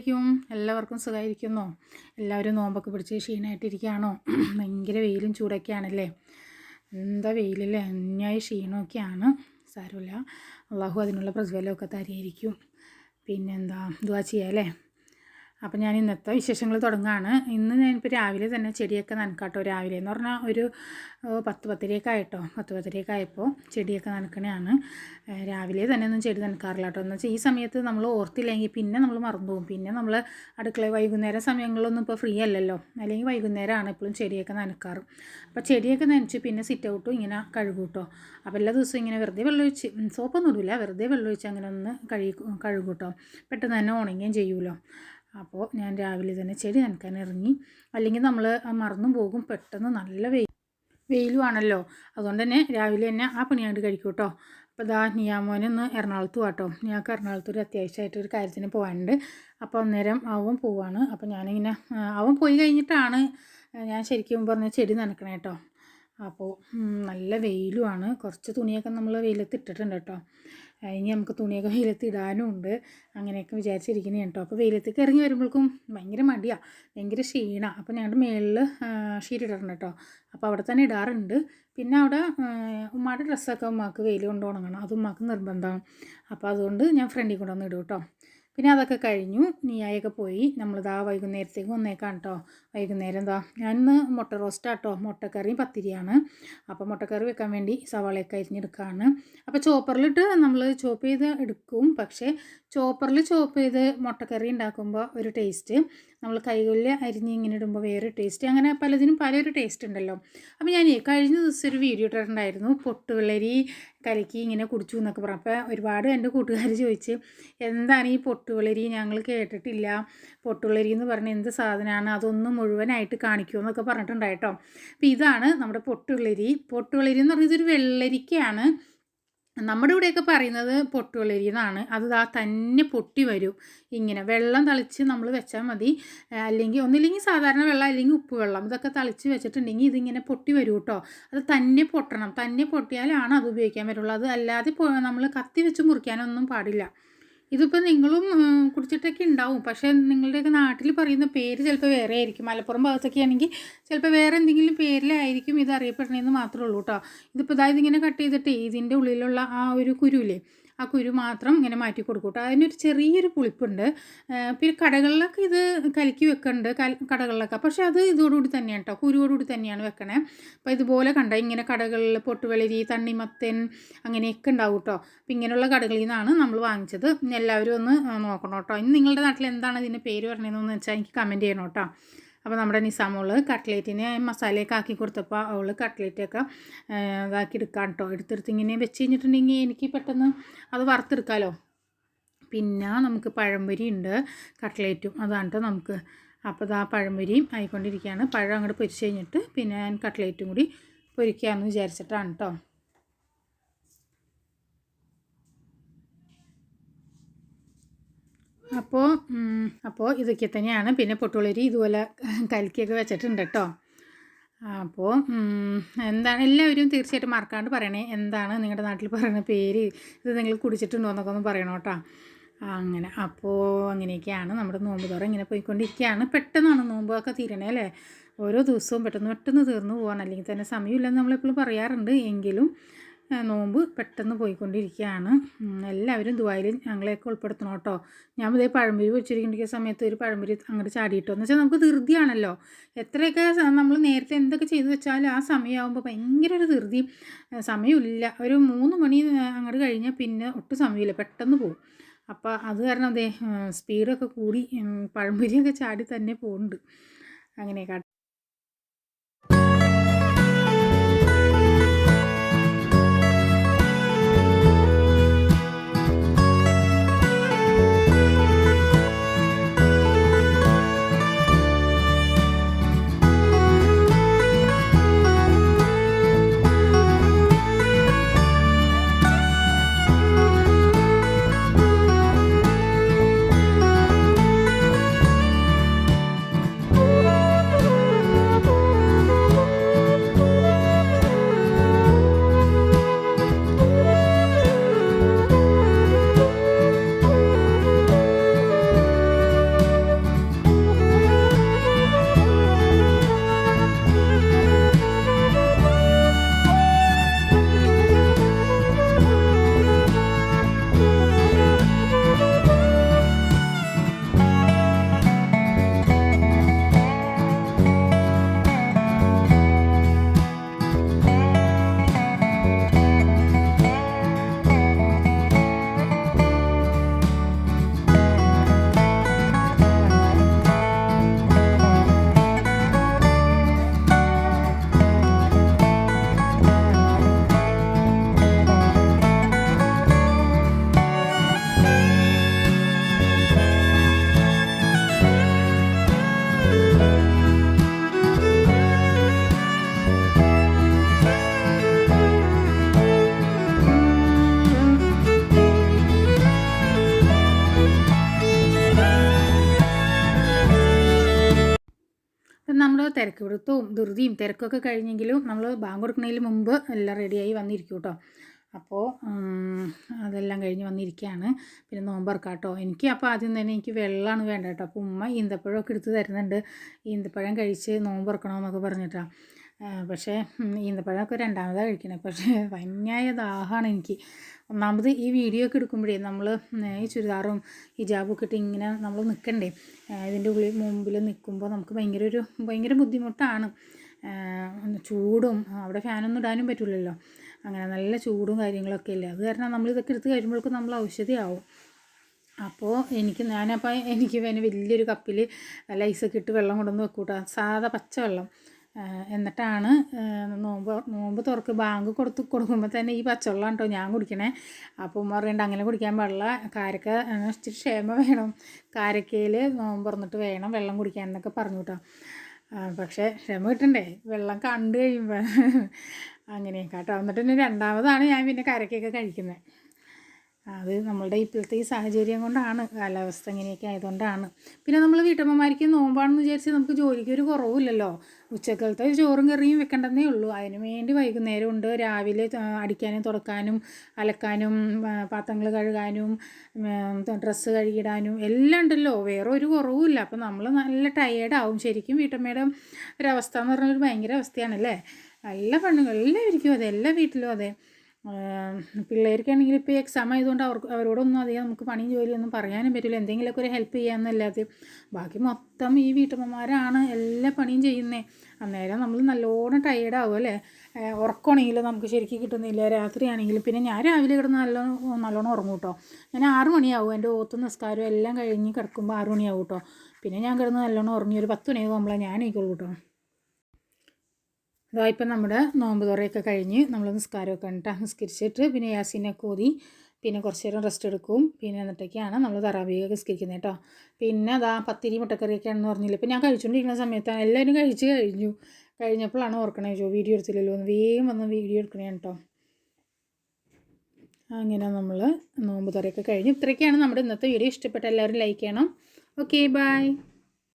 അലൈക്കും എല്ലാവർക്കും സുഖമായിരിക്കുന്നോ? എല്ലാവരും നോമ്പൊക്കെ പിടിച്ച് ക്ഷീണമായിട്ടിരിക്കുകയാണോ ഭയങ്കര വെയിലും ചൂടൊക്കെയാണല്ലേ? എന്താ വെയിലല്ലേ? അന്യായ ക്ഷീണമൊക്കെയാണ്. സാരമില്ല. അള്ളാഹു അതിനുള്ള പ്രതിഫലമൊക്കെ തരിയായിരിക്കും പിന്നെന്താ? ദുവാ ചെയ്യാം അല്ലേ അപ്പം ഞാൻ ഇന്നത്തെ വിശേഷങ്ങൾ തുടങ്ങുകയാണ് ഇന്ന് ഞാനിപ്പോൾ രാവിലെ തന്നെ ചെടിയൊക്കെ നനക്കാട്ടോ. രാവിലെ എന്ന് പറഞ്ഞാൽ ഒരു പത്ത് പത്തരയൊക്കെ ആയിട്ടോ. പത്ത് പത്തരയൊക്കെ ആയപ്പോൾ ചെടിയൊക്കെ നനക്കണതാണ് രാവിലെ തന്നെ ഒന്നും ചെടി നനക്കാറില്ല കേട്ടോ. എന്ന് വെച്ചാൽ ഈ സമയത്ത് നമ്മൾ ഓർത്തില്ലെങ്കിൽ പിന്നെ നമ്മൾ മറന്നു പോകും പിന്നെ നമ്മൾ അടുക്കള വൈകുന്നേരം സമയങ്ങളിലൊന്നും ഇപ്പോൾ ഫ്രീ അല്ലല്ലോ. അല്ലെങ്കിൽ വൈകുന്നേരമാണ് എപ്പോഴും ചെടിയൊക്കെ നനക്കാറ്. അപ്പോൾ ചെടിയൊക്കെ നനച്ച് പിന്നെ സിറ്റ് ഔട്ടും ഇങ്ങനെ കഴുകൂട്ടോ. അപ്പോൾ എല്ലാ ദിവസവും ഇങ്ങനെ വെറുതെ വെള്ളമൊഴിച്ച് സോപ്പൊന്നും ഇടില്ല വെറുതെ വെള്ളമൊഴിച്ച് അങ്ങനെ ഒന്ന് കഴുകി കഴുകൂട്ടോ. പെട്ടെന്ന് തന്നെ ഉണങ്ങുകയും ചെയ്യുമല്ലോ അപ്പോൾ ഞാൻ രാവിലെ തന്നെ ചെടി നനക്കാൻ ഇറങ്ങി. അല്ലെങ്കിൽ നമ്മൾ മറന്നും പോകും. പെട്ടെന്ന് നല്ല വെയിൽ വെയിലുമാണല്ലോ അതുകൊണ്ട് തന്നെ രാവിലെ തന്നെ ആ പണിയാണ്ട് കഴിക്കും കേട്ടോ. അപ്പോൾ ഇതാ നിയാമോനൊന്ന് എറണാകുളത്ത് പോകാട്ടോ ഞങ്ങൾക്ക് എറണാകുളത്ത് ഒരു അത്യാവശ്യമായിട്ട് ഒരു കാര്യത്തിന് പോകാനുണ്ട്. അപ്പോൾ അന്നേരം അവൻ പോവാണ്. അപ്പോൾ ഞാനിങ്ങനെ അവൻ പോയി കഴിഞ്ഞിട്ടാണ് ഞാൻ ശരിക്കും പറഞ്ഞ ചെടി നനക്കണേ കേട്ടോ. അപ്പോൾ നല്ല വെയിലുമാണ്. കുറച്ച് തുണിയൊക്കെ നമ്മൾ വെയിലത്ത് ഇട്ടിട്ടുണ്ട് കേട്ടോ. ഇനി നമുക്ക് തുണിയൊക്കെ വെയിലത്ത് ഇടാനും ഉണ്ട്. അങ്ങനെയൊക്കെ വിചാരിച്ചിരിക്കുന്നത് കേട്ടോ. അപ്പോൾ വെയിലത്തേക്ക് ഇറങ്ങി വരുമ്പോഴേക്കും ഭയങ്കര മടിയാണ് ഭയങ്കര ക്ഷീണമാണ് അപ്പോൾ ഞങ്ങളുടെ മേളിൽ ഷീറ്റിടണം കേട്ടോ. അപ്പോൾ അവിടെ തന്നെ ഇടാറുണ്ട്. പിന്നെ അവിടെ ഉമ്മാടെ ഡ്രസ്സൊക്കെ ഉമ്മാക്ക് വെയിൽ കൊണ്ട് ഉണങ്ങണം. അത് ഉമ്മാക്ക് നിർബന്ധമാണ്. അപ്പോൾ അതുകൊണ്ട് ഞാൻ ഫ്രണ്ടിൽ കൊണ്ടുവന്ന് ഇടും കേട്ടോ. പിന്നെ അതൊക്കെ കഴിഞ്ഞു. നീയായൊക്കെ പോയി നമ്മളിതാ വൈകുന്നേരത്തേക്ക് വന്നേക്കാം കേട്ടോ വൈകുന്നേരം എന്താ ഞാനിന്ന് മുട്ട റോസ്റ്റാട്ടോ മുട്ടക്കറിയും പത്തിരിയാണ്. അപ്പോൾ മുട്ടക്കറി വെക്കാൻ വേണ്ടി സവാളയൊക്കെ അരിഞ്ഞെടുക്കുകയാണ് അപ്പോൾ ചോപ്പറിലിട്ട് നമ്മൾ ചോപ്പ് ചെയ്ത് എടുക്കും. പക്ഷേ ചോപ്പറിൽ ചോപ്പ് ചെയ്ത് മുട്ടക്കറി ഉണ്ടാക്കുമ്പോൾ ഒരു ടേസ്റ്റ് നമ്മൾ കൈകളിൽ അരിഞ്ഞ് ഇങ്ങനെ ഇടുമ്പോൾ വേറെ ടേസ്റ്റ് അങ്ങനെ പലതിനും പലൊരു ടേസ്റ്റ് ഉണ്ടല്ലോ. അപ്പോൾ ഞാൻ കഴിഞ്ഞ ദിവസം ഒരു വീഡിയോ ഇട്ടിട്ടുണ്ടായിരുന്നു. പൊട്ടുവെള്ളരി കലക്കി ഇങ്ങനെ കുടിച്ചു എന്നൊക്കെ പറഞ്ഞു. അപ്പോൾ ഒരുപാട് എന്റെ കൂട്ടുകാർ ചോദിച്ച് എന്താണ് ഈ പൊട്ടുവെള്ളരി? ഞങ്ങൾ കേട്ടിട്ടില്ല. പൊട്ടുവെള്ളരി എന്ന് പറഞ്ഞാൽ എന്ത് സാധനമാണ് അതൊന്നും മുഴുവനായിട്ട് കാണിക്കുമോ എന്നൊക്കെ പറഞ്ഞിട്ടുണ്ടായിട്ടോ അപ്പോൾ ഇതാണ് നമ്മുടെ പൊട്ടുവെള്ളരി. പൊട്ടുവെള്ളരി എന്ന് പറഞ്ഞാൽ ഇതൊരു വെള്ളരിക്കയാണ്. നമ്മുടെ ഇവിടെയൊക്കെ പറയുന്നത് പൊട്ടുവെള്ളരി എന്നാണ് അത് ആ തന്നെ പൊട്ടി വരും. ഇങ്ങനെ വെള്ളം തളിച്ച് നമ്മൾ വെച്ചാൽ മതി. അല്ലെങ്കിൽ ഒന്നില്ലെങ്കിൽ സാധാരണ വെള്ളം അല്ലെങ്കിൽ ഉപ്പ് വെള്ളം ഇതൊക്കെ തളിച്ച് വെച്ചിട്ടുണ്ടെങ്കിൽ ഇതിങ്ങനെ പൊട്ടി വരും കേട്ടോ അത് തന്നെ പൊട്ടണം. തന്നെ പൊട്ടിയാലാണ് അത് ഉപയോഗിക്കാൻ പറ്റുള്ളൂ. അത് അല്ലാതെ നമ്മൾ കത്തി വെച്ച് മുറിക്കാനൊന്നും പാടില്ല. ഇതിപ്പോൾ നിങ്ങളും കുടിച്ചിട്ടൊക്കെ ഉണ്ടാവും. പക്ഷേ നിങ്ങളുടെയൊക്കെ നാട്ടിൽ പറയുന്ന പേര് ചിലപ്പോൾ വേറെ ആയിരിക്കും. മലപ്പുറം ഭാഗത്തൊക്കെ ആണെങ്കിൽ ചിലപ്പോൾ വേറെ എന്തെങ്കിലും പേരിലായിരിക്കും ഇത് അറിയപ്പെടണമെന്ന് മാത്രമേ ഉള്ളൂ കേട്ടോ ഇതിപ്പോൾ ഇതായത് ഇങ്ങനെ കട്ട് ചെയ്തിട്ട് ഇതിന്റെ ഉള്ളിലുള്ള ആ ഒരു കുരുവില്ലേ ആ കുരു മാത്രം ഇങ്ങനെ മാറ്റി കൊടുക്കും കേട്ടോ അതിനൊരു ചെറിയൊരു പുളിപ്പുണ്ട്. പിന്നെ കടകളിലൊക്കെ ഇത് കലക്കി വെക്കുന്നുണ്ട് കടകളിലൊക്കെ. പക്ഷേ അത് ഇതോടുകൂടി തന്നെയാണ് കേട്ടോ കുരുവോടുകൂടി തന്നെയാണ് വെക്കണേ. അപ്പോൾ ഇതുപോലെ കണ്ട? ഇങ്ങനെ കടകളിൽ പൊട്ടുവെളരി തണ്ണിമത്തൻ അങ്ങനെയൊക്കെ ഉണ്ടാവും കേട്ടോ അപ്പോൾ ഇങ്ങനെയുള്ള കടകളിൽ നിന്നാണ് നമ്മൾ വാങ്ങിച്ചത്. എല്ലാവരും ഒന്ന് നോക്കണം കേട്ടോ ഇനി നിങ്ങളുടെ നാട്ടിൽ എന്താണ് ഇതിന്റെ പേര് പറഞ്ഞതെന്ന് വെച്ചാൽ എനിക്ക് കമന്റ് ചെയ്യണം കേട്ടോ അപ്പോൾ നമ്മുടെ നിസാമോൾ കട്ട്ലേറ്റിന് മസാലയൊക്കെ ആക്കി കൊടുത്തപ്പോൾ അവൾ കട്ട്ലേറ്റൊക്കെ ഇതാക്കി എടുക്കാം കേട്ടോ. എടുത്തെടുത്ത് ഇങ്ങനെ വെച്ച് കഴിഞ്ഞിട്ടുണ്ടെങ്കിൽ എനിക്ക് പെട്ടെന്ന് അത് വറുത്തെടുക്കാമല്ലോ പിന്നെ നമുക്ക് പഴംപൊരി ഉണ്ട് കട്ട്ലേറ്റും അതാണ് കേട്ടോ നമുക്ക്. അപ്പോൾ ആ പഴംപൊരിയും ആയിക്കൊണ്ടിരിക്കുകയാണ്. പഴം അങ്ങോട്ട് പൊരിച്ച് കഴിഞ്ഞിട്ട് പിന്നെ ഞാൻ കട്ട്ലേറ്റും കൂടി പൊരിക്കാമെന്ന് വിചാരിച്ചിട്ടാണ് കേട്ടോ. അപ്പോൾ അപ്പോൾ ഇതൊക്കെ തന്നെയാണ്. പിന്നെ പൊട്ടുളരി ഇതുപോലെ കലക്കിയൊക്കെ വെച്ചിട്ടുണ്ട് കേട്ടോ. അപ്പോൾ എന്താണ്? എല്ലാവരും തീർച്ചയായിട്ടും മറക്കാണ്ട് പറയണേ. എന്താണ് നിങ്ങളുടെ നാട്ടിൽ പറയുന്ന പേര്? ഇത് നിങ്ങൾ കുടിച്ചിട്ടുണ്ടോ എന്നൊക്കെ ഒന്ന് പറയണം കേട്ടോ. അങ്ങനെ അപ്പോൾ അങ്ങനെയൊക്കെയാണ് നമ്മുടെ നോമ്പ് തുറ ഇങ്ങനെ പോയിക്കൊണ്ടിരിക്കുകയാണ് പെട്ടെന്നാണ് നോമ്പൊക്കെ തീരണേ അല്ലേ? ഓരോ ദിവസവും പെട്ടെന്ന് പെട്ടെന്ന് തീർന്നു പോകാൻ അല്ലെങ്കിൽ തന്നെ സമയമില്ലെന്ന് നമ്മളെപ്പോഴും പറയാറുണ്ട്. എങ്കിലും നോമ്പ് പെട്ടെന്ന് പോയിക്കൊണ്ടിരിക്കുകയാണ്. എല്ലാവരും ദുബായിൽ ഞങ്ങളെയൊക്കെ ഉൾപ്പെടുത്തണം കേട്ടോ. ഞാൻ ഇതേ പഴംപൊരി വെച്ചിരിക്കുന്ന സമയത്ത് ഒരു പഴംപൊരി അങ്ങോട്ട് ചാടിയിട്ടോ. എന്ന് വെച്ചാൽ നമുക്ക് ധൃതിയാണല്ലോ. എത്രയൊക്കെ നമ്മൾ നേരത്തെ എന്തൊക്കെ ചെയ്തു വെച്ചാലും ആ സമയമാകുമ്പോൾ ഭയങ്കര ഒരു ധൃതി സമയമില്ല. ഒരു മൂന്ന് മണി അങ്ങോട്ട് കഴിഞ്ഞാൽ പിന്നെ ഒട്ടും സമയമില്ല. പെട്ടെന്ന് പോകും അപ്പോൾ അത് കാരണം അതെ സ്പീഡൊക്കെ കൂടി പഴംപൊരിയൊക്കെ ചാടി തന്നെ പോകുന്നുണ്ട് അങ്ങനെയൊക്കെ തിരക്ക് പിടുത്തവും ധൃതിയും തിരക്കൊക്കെ കഴിഞ്ഞെങ്കിലും നമ്മൾ ബാങ്ക് കൊടുക്കുന്നതിന് മുമ്പ് എല്ലാം റെഡിയായി വന്നിരിക്കും കേട്ടോ അപ്പോൾ അതെല്ലാം കഴിഞ്ഞ് വന്നിരിക്കുകയാണ് പിന്നെ നോമ്പറക്കാം കേട്ടോ എനിക്ക് അപ്പോൾ ആദ്യം തന്നെ എനിക്ക് വെള്ളമാണ് വേണ്ട കേട്ടോ അപ്പോൾ ഉമ്മ ഈന്തപ്പഴമൊക്കെ എടുത്ത് തരുന്നുണ്ട്. ഈന്തപ്പഴം കഴിച്ച് നോമ്പറക്കണമെന്നൊക്കെ പറഞ്ഞിട്ടാണ് പക്ഷേ ഈന്തപ്പഴമൊക്കെ രണ്ടാമതാണ് കഴിക്കണത് പക്ഷേ ഭയങ്കര ദാഹമാണ് എനിക്ക്. ഒന്നാമത് ഈ വീഡിയോ ഒക്കെ എടുക്കുമ്പോഴേ നമ്മൾ ഈ ചുരിദാറും ഹിജാബും ഒക്കെ ഇട്ട് ഇങ്ങനെ നമ്മൾ നിൽക്കണ്ടേ ഇതിന്റെ ഉള്ളിൽ മുമ്പിൽ നിൽക്കുമ്പോൾ നമുക്ക് ഭയങ്കര ഒരു ഭയങ്കര ബുദ്ധിമുട്ടാണ്. ചൂടും അവിടെ ഫാനൊന്നും ഇടാനും പറ്റില്ലല്ലോ അങ്ങനെ നല്ല ചൂടും കാര്യങ്ങളൊക്കെ ഇല്ലേ? അത് കാരണം നമ്മൾ ഇതൊക്കെ എടുത്ത് കഴിയുമ്പോഴേക്കും നമ്മൾ ഔഷധിയാവും. അപ്പോൾ എനിക്ക് ഞാനപ്പോൾ എനിക്ക് വേണേൽ വലിയൊരു കപ്പിൽ ലൈസൊക്കെ ഇട്ട് വെള്ളം കൊണ്ടുവന്ന് വെക്കൂട്ടാ. സാധാ പച്ചവെള്ളം. എന്നിട്ടാണ് നോമ്പ് നോമ്പ് തുറക്ക് ബാങ്ക് കൊടുത്ത് കൊടുക്കുമ്പോൾ തന്നെ ഈ പച്ചവെള്ളം കേട്ടോ ഞാൻ കുടിക്കണേ. അപ്പോൾ ഉമ്മ പറയുന്നുണ്ട് അങ്ങനെ കുടിക്കാൻ പാടില്ല. കാരക്ക ഇച്ചിരി ക്ഷേമ വേണം. കാരക്കയിൽ നോമ്പ് തുറന്നിട്ട് വേണം വെള്ളം കുടിക്കാൻ എന്നൊക്കെ പറഞ്ഞു കേട്ടോ പക്ഷേ ക്ഷമ കിട്ടണ്ടേ? വെള്ളം കണ്ടു കഴിയുമ്പോൾ അങ്ങനെ കേട്ടോ എന്നിട്ട് പിന്നെ രണ്ടാമതാണ് ഞാൻ പിന്നെ കരക്കൊക്കെ കഴിക്കുന്നത് അത് നമ്മളുടെ ഇപ്പോഴത്തെ ഈ സാഹചര്യം കൊണ്ടാണ് കാലാവസ്ഥ ഇങ്ങനെയൊക്കെ ആയതുകൊണ്ടാണ്. പിന്നെ നമ്മൾ വീട്ടമ്മമാർക്ക് നോമ്പാണെന്ന് വിചാരിച്ച് നമുക്ക് ജോലിക്ക് ഒരു കുറവില്ലല്ലോ ഉച്ചക്കലത്തെ ചോറും കറിയും വെക്കേണ്ടതേ ഉള്ളൂ. അതിന് വേണ്ടി വൈകുന്നേരം ഉണ്ട്. രാവിലെ അടിക്കാനും തുറക്കാനും അലക്കാനും പാത്രങ്ങൾ കഴുകാനും ഡ്രസ്സ് കഴുകിടാനും എല്ലാം ഉണ്ടല്ലോ. വേറെ ഒരു കുറവുമില്ല. അപ്പം നമ്മൾ നല്ല ടയേർഡാവും ശരിക്കും വീട്ടമ്മയുടെ ഒരവസ്ഥ എന്ന് പറഞ്ഞാൽ ഒരു ഭയങ്കര അവസ്ഥയാണല്ലേ? എല്ലാ പെണ്ണുങ്ങളും എല്ലാവർക്കും അതെ. എല്ലാ വീട്ടിലും അതെ. പിള്ളേർക്കാണെങ്കിൽ ഇപ്പോൾ എക്സാം ആയതുകൊണ്ട് അവർക്ക് അവരോടൊന്നും അധികം നമുക്ക് പണിയും ജോലിയൊന്നും പറയാനും പറ്റില്ല എന്തെങ്കിലുമൊക്കെ ഒരു ഹെൽപ്പ് ചെയ്യാമെന്നല്ലാതെ ബാക്കി മൊത്തം ഈ വീട്ടമ്മമാരാണ് എല്ലാ പണിയും ചെയ്യുന്നത് അന്നേരം നമ്മൾ നല്ലോണം ടയേർഡാവും അല്ലേ? ഉറക്കമാണെങ്കിലും നമുക്ക് ശരിക്കും കിട്ടുന്നില്ല. രാത്രിയാണെങ്കിലും പിന്നെ ഞാൻ രാവിലെ കിടന്ന് നല്ലോണം നല്ലോണം ഉറങ്ങും കേട്ടോ. ഞാൻ ആറ് മണിയാവും. എന്റെ ഓത്തും നിസ്കാരവും എല്ലാം കഴിഞ്ഞ് കിടക്കുമ്പോൾ ആറ് മണിയാവും കേട്ടോ. പിന്നെ ഞാൻ കിടന്ന് നല്ലോണം ഉറങ്ങി ഒരു പത്ത് മണിയാകുമ്പോൾ ഞാൻ എനിക്കുള്ളൂ കേട്ടോ. ഇതാ ഇപ്പം നമ്മുടെ നോമ്പ് തുറയൊക്കെ കഴിഞ്ഞ് നമ്മൾ നിസ്കാരമൊക്കെ കണ്ടിട്ട് നിസ്കരിച്ചിട്ട് പിന്നെ യാസീനൊക്കെ ഓതി പിന്നെ കുറച്ച് നേരം റെസ്റ്റ് എടുക്കും. പിന്നെ എന്നിട്ടൊക്കെയാണ് നമ്മൾ തറാവിയൊക്കെ നിസ്കരിക്കുന്നത് കേട്ടോ. പിന്നെ അതാ പത്തിരി മുട്ടക്കറിയൊക്കെ ആണെന്ന് പറഞ്ഞില്ല? ഇപ്പം ഞാൻ കഴിച്ചുകൊണ്ടിരിക്കുന്ന സമയത്താണ് എല്ലാവരും കഴിച്ച് കഴിഞ്ഞു. കഴിഞ്ഞപ്പോഴാണ് ഓർക്കണേ ചോ വീഡിയോ എടുത്തില്ലല്ലോ ഒന്ന് വേഗം വന്ന് വീഡിയോ എടുക്കണേ കേട്ടോ. അങ്ങനെ നമ്മൾ നോമ്പ് തുറയൊക്കെ കഴിഞ്ഞു ഇത്രയൊക്കെയാണ് നമ്മുടെ ഇന്നത്തെ വീഡിയോ. ഇഷ്ടപ്പെട്ട എല്ലാവരും ലൈക്ക് ചെയ്യണം. Okay bye